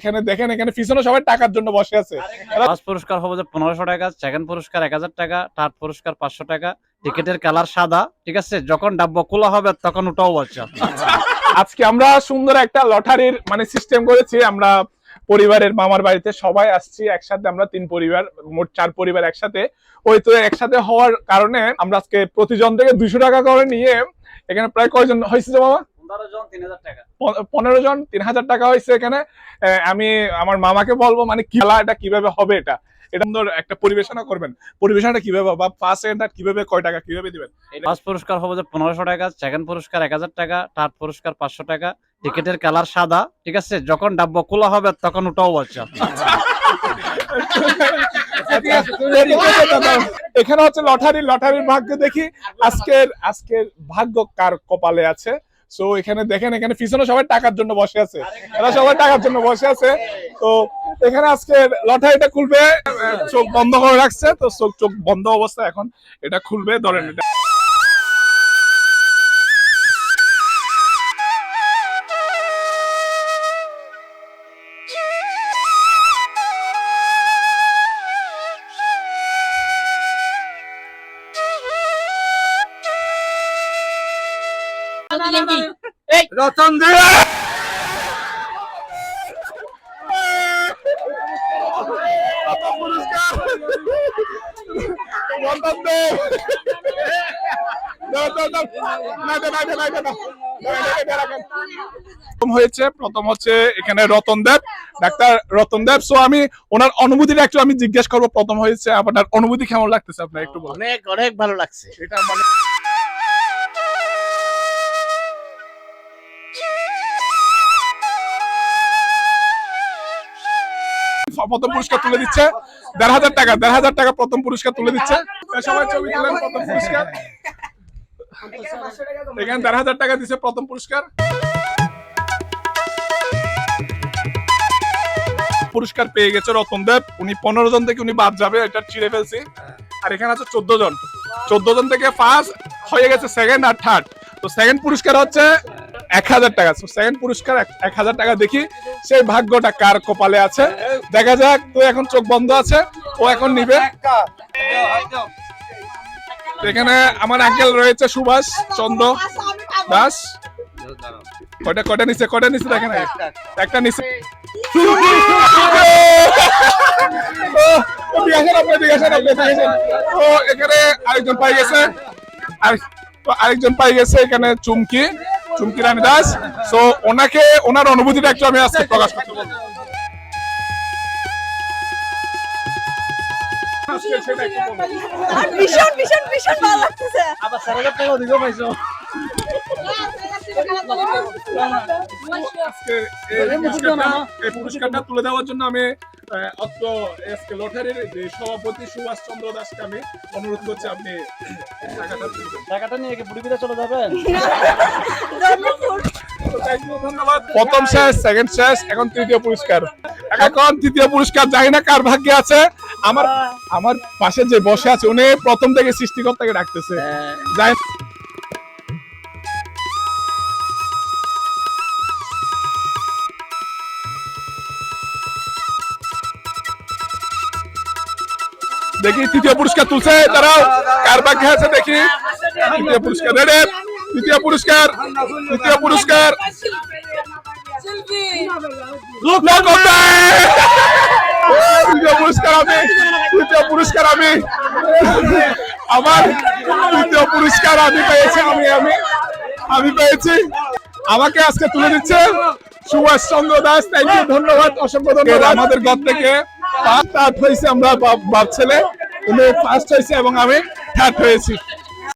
এখানে দেখেন এখানে পিছনে সবাই টাকার জন্য বসে আছে। ফার্স্ট পুরস্কার হবে যে পনেরোশো টাকা সেকেন্ড পুরস্কার এক হাজার টাকা থার্ড পুরস্কার পাঁচশো টাকা। টিকিটের কালার সাদা ঠিক আছে? যখন ডাব্বা খোলা হবে তখন ওটাও বাচ্চা আজকে আমরা সুন্দর একটা লটারির মানে সিস্টেম করেছি। আমরা পরিবারের মামার বাড়িতে সবাই আসছি একসাথে আমরা তিন পরিবার মোট চার পরিবার একসাথে। ওই তো একসাথে হওয়ার কারণে আমরা আজকে প্রতিজন থেকে দুইশো টাকা করে নিয়ে এখানে প্রায় কয়জন হয়েছে মামা? পনেরো জন তিন হাজার টাকা। হয়েছে এখানে। আমি আমার মামাকে বলব মানে খেলা এটা কীভাবে হবে এটা? এটা সুন্দর একটা পরিবেশনা করবেন। পরিবেশনাটা কীভাবে বা ফার্স্ট সেকেন্ড কীভাবে কয় টাকা কীভাবে দিবেন? ফার্স্ট পুরস্কার হবে যে পনেরোশো টাকা সেকেন্ড পুরস্কার এক হাজার টাকা থার্ড পুরস্কার পাঁচশো টাকা। টিকিটের কালার সাদা ঠিক আছে? যখন ডাব্বা খোলা হবে তখন ওটাও বাচ্চা এখানে হচ্ছে লটারি লটারির ভাগ্য দেখি। আজকের আজকের ভাগ্য কার কপালে আছে? সো এখানে দেখেন, এখানে পিছনে সবাই টাকার জন্য বসে আছে। এরা সবাই টাকার জন্য বসে আছে। তো, এখানে আজকে লটারিটা খুলবে, চোখ বন্ধ করে রাখছে। তো, চোখ চোখ বন্ধ অবস্থা এখন এটা খুলবে, ধরেন এটা। রতন দে রতন হয়েছে প্রথম হচ্ছে এখানে রতন দেব ডাক্তার রতন দেব সো আমি ওনার অনুভূতিটা একটু আমি জিজ্ঞেস করব প্রথম হয়েছে আপনার অনুভূতি কেমন লাগতেছে আপনার একটু অনেক অনেক ভালো লাগছে। এটা মানে প্রথম পুরস্কার তুলে দিচ্ছে। দেড় হাজার টাকা, দেড় হাজার টাকা প্রথম পুরস্কার তুলে দিচ্ছে। সবাই ছবি তুলেন প্রথম পুরস্কার। এখানে দেড় হাজার টাকা দিচ্ছে প্রথম পুরস্কার। পুরস্কার পেয়ে গেছে রতন দেব। উনি পনেরো জন থেকে উনি বাদ যাবে, এটা চিড়ে ফেলছি। আর এখানে আছে চোদ্দ জন। চোদ্দ জন থেকে ফার্স্ট হয়ে গেছে সেকেন্ড আর থার্ড তো সেকেন্ড পুরস্কার হচ্ছে এক হাজার টাকা। সেকেন্ড পুরস্কার এক- হাজার টাকা দেখি সেই ভাগ্যটা কার কপালে আছে। দেখা যাক তো এখন চোখ বন্ধ আছে ও এখন নিবে। এখানে আমার আঙ্কেল রয়েছে সুভাষ চন্দ্র দাস। কটা কয়টা নিচে কয়টা নিচে দেখেন একটা নিচে ও, এখানে আরেকজন পাই গেছে। আরেকজন পাই গেছে এখানে চুমকি। চুমকি রানী দাস। তো ওনাকে ওনার অনুভূতিটা একটু আমি আজকে প্রকাশ করতে বলব। আজকে সেটা একটু বলব। ভীষণ ভীষণ ভীষণ ভালো লাগতেছে। আবার চার হাজার টাকা দিকেও পাইছো। এই পুরস্কারটা- তুলে দেওয়ার জন্য আমি অত্র এসকে লটারির যে সভাপতি সুভাষ চন্দ্র দাসকে আমি অনুরোধ করছি আপনি টাকাটা টাকাটা নিয়ে কি চলে যাবেন। প্রথম শেষ সেকেন্ড শেষ এখন তৃতীয় পুরস্কার। এখন তৃতীয় পুরস্কার জানি না কার ভাগ্যে আছে। আমার আমার পাশে যে বসে আছে উনি প্রথম থেকে সৃষ্টিকর্তাকে ডাকতেছে। যাই দেখি, তৃতীয় পুরস্কার তুলছে তারাও কার ভাগ্যে আছে দেখি। তৃতীয় পুরস্কার, রেডে, তৃতীয় পুরস্কার তৃতীয় পুরস্কার। তৃতীয় পুরস্কার আমি পুরস্কার আমি। আমার পুরস্কার আমি পেয়েছি, আমি আমি আমি পেয়েছি। আমাকে আজকে তুলে দিচ্ছে সুভাষ চন্দ্র দাস। ইউ ধন্যবাদ, অসংখ্য ধন্যবাদ। আমাদের ঘর থেকে থার্ড হয়েছে আমরা বাপ ছেলে। ফার্স্ট হয়েছে এবং আমি থার্ড হয়েছি।